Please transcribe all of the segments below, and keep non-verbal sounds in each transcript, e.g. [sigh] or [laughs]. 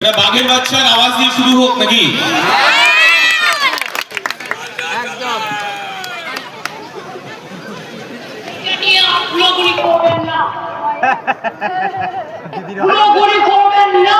এটা বাঘের বাচ্চার আওয়াজ দিয়ে শুরু হোক নাকি? গুলোগুলি করবেন না।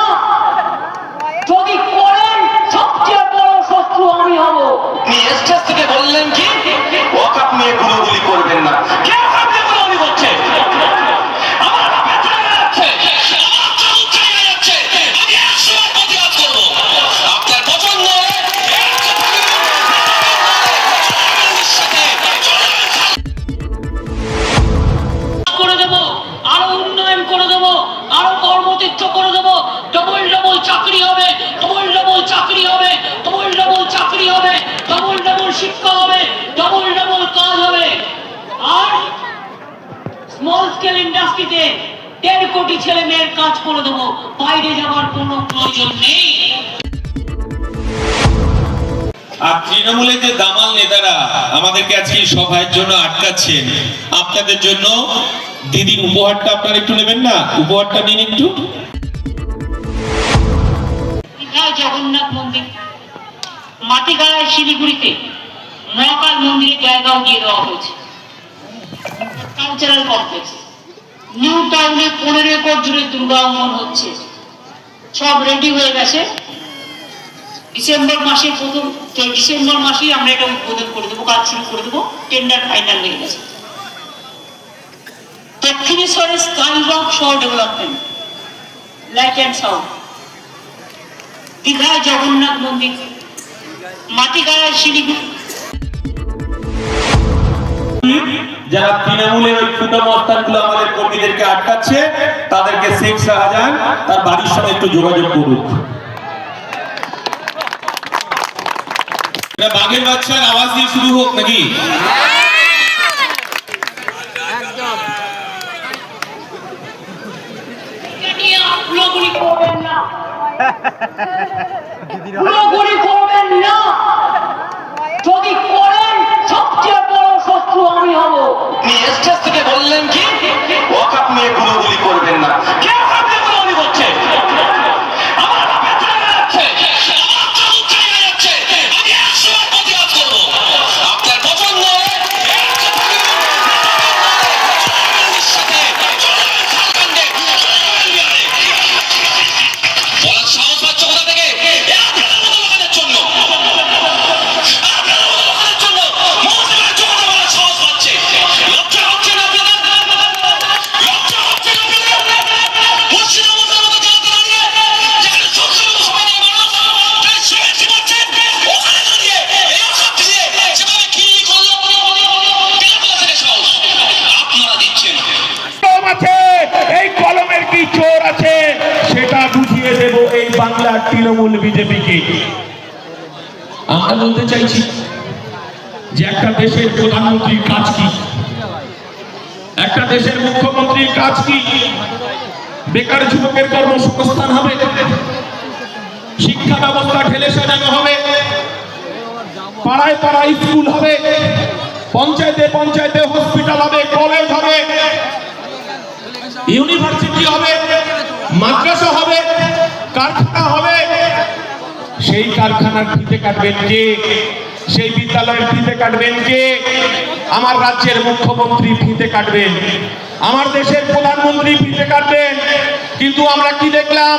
স্মল স্কেল ইন্ডাস্ট্রিতে দেড় কোটি ছেলে মেয়ের কাজ করে দেবো। বাইরে যাওয়ার কোনো প্রয়োজন নেই। আর তৃণমূলের যে দামাল নেতারা আমাদেরকে আজকে সভার জন্য আটকাচ্ছেন আপনাদের জন্য দিদির উপহারটা আপনারা একটু নেবেন না? উপহারটা নিন একটু। জগন্নাথ মন্দির। মাটিগাড়ায় শিলিগুড়িতে মহাকাল মন্দিরের জায়গাও দিয়ে দেওয়া হয়েছে। কালচারাল কমপ্লেক্স নিউ টাউনে পনেরো একর জুড়ে দুর্গা অঙ্গন হচ্ছে। সব রেডি হয়ে গেছে। ডিসেম্বর মাসে প্রথম ডিসেম্বর মাসেই আমরা এটা উদ্বোধন করে দেবো, কাজ শুরু করে দেবো টেন্ডার ফাইনাল হয়ে গেছে। দক্ষিণেশ্বরে স্কাই রক শহর ডেভেলপমেন্ট লাইট অ্যান্ড সাউন্ড দীঘায় জগন্নাথ মন্দির, মাটিগাড়ায় শিলিগুড়ি। যারা তৃণমূলের ওই ফুটো মস্তানগুলো আমাদের কর্মীদেরকে আটকাচ্ছে তাদেরকে শেখ শাহজাহান তার বাড়ির সঙ্গে একটু যোগাযোগ করুক। বাঘের বাচ্চার আওয়াজ দিয়ে শুরু হোক নাকি? নিয়ে [laughs] করবেন না গুলোগুলি করবেন না যদি করেন সবচেয়ে বড় শত্রু আমি হব আপনি স্টেজ থেকে বললেন কি আছে, এই কলমের কি চোর আছে, সেটা বুঝিয়ে দেব এই বাংলার তৃণমূল বিজেপিকে। আমরা বলতে চাইছি যে একটা দেশের প্রধানমন্ত্রীর কাজ কি? একটা দেশের মুখ্যমন্ত্রীর কাজ কি? বেকার যুবকের কর্মসংস্থান হবে? শিক্ষা ব্যবস্থা ঢেলে সাজানো হবে? পাড়ায় পাড়ায় স্কুল হবে? পঞ্চায়েতে পঞ্চায়েতে হসপিটাল হবে? ইউনিভার্সিটি হবে, মাদ্রাসা হবে, কারখানা হবে। সেই কারখানার ফিতে কাটবেন কে? সেই বিদ্যালয়ের ফিতে কাটবেন কে? আমার রাজ্যের মুখ্যমন্ত্রী ফিতে কাটবেন। আমার দেশের প্রধানমন্ত্রী ফিতে কাটবেন। কিন্তু আমরা কি দেখলাম?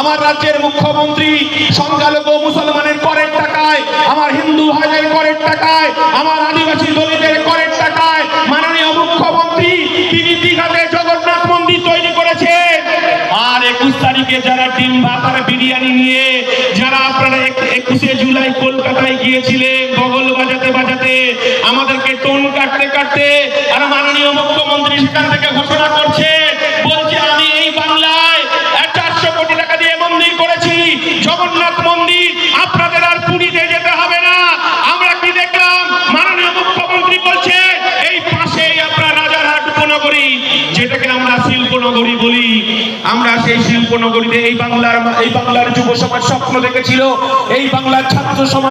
আমার রাজ্যের মুখ্যমন্ত্রী সংখ্যালঘু মুসলমানের করের টাকায়, আমার হিন্দু ভাইদের করের টাকায়, আমার আদিবাসী দলিতের তারিখে যারা ডিম আর বিরিয়ানি নিয়ে যারা আপনারা একুশে জুলাই কলকাতায় গিয়েছিলেন, বগল বাজাতে বাজাতে আমাদেরকে টোন কাটতে কাটতে আর মাননীয় মুখ্যমন্ত্রী সেখান থেকে ঘোষণা করছে, বলছে, আমি এই বাংলায় চারশো কোটি টাকা দিয়ে মন্দির করেছি, জগন্নাথ মন্দির যেটাকে আমরা শিল্পনগরী বলি, আমরা সেই শিল্পনগরীতে এই বাংলার এই বাংলার যুব সমাজ স্বপ্ন দেখেছিল, এই বাংলার ছাত্র সমাজ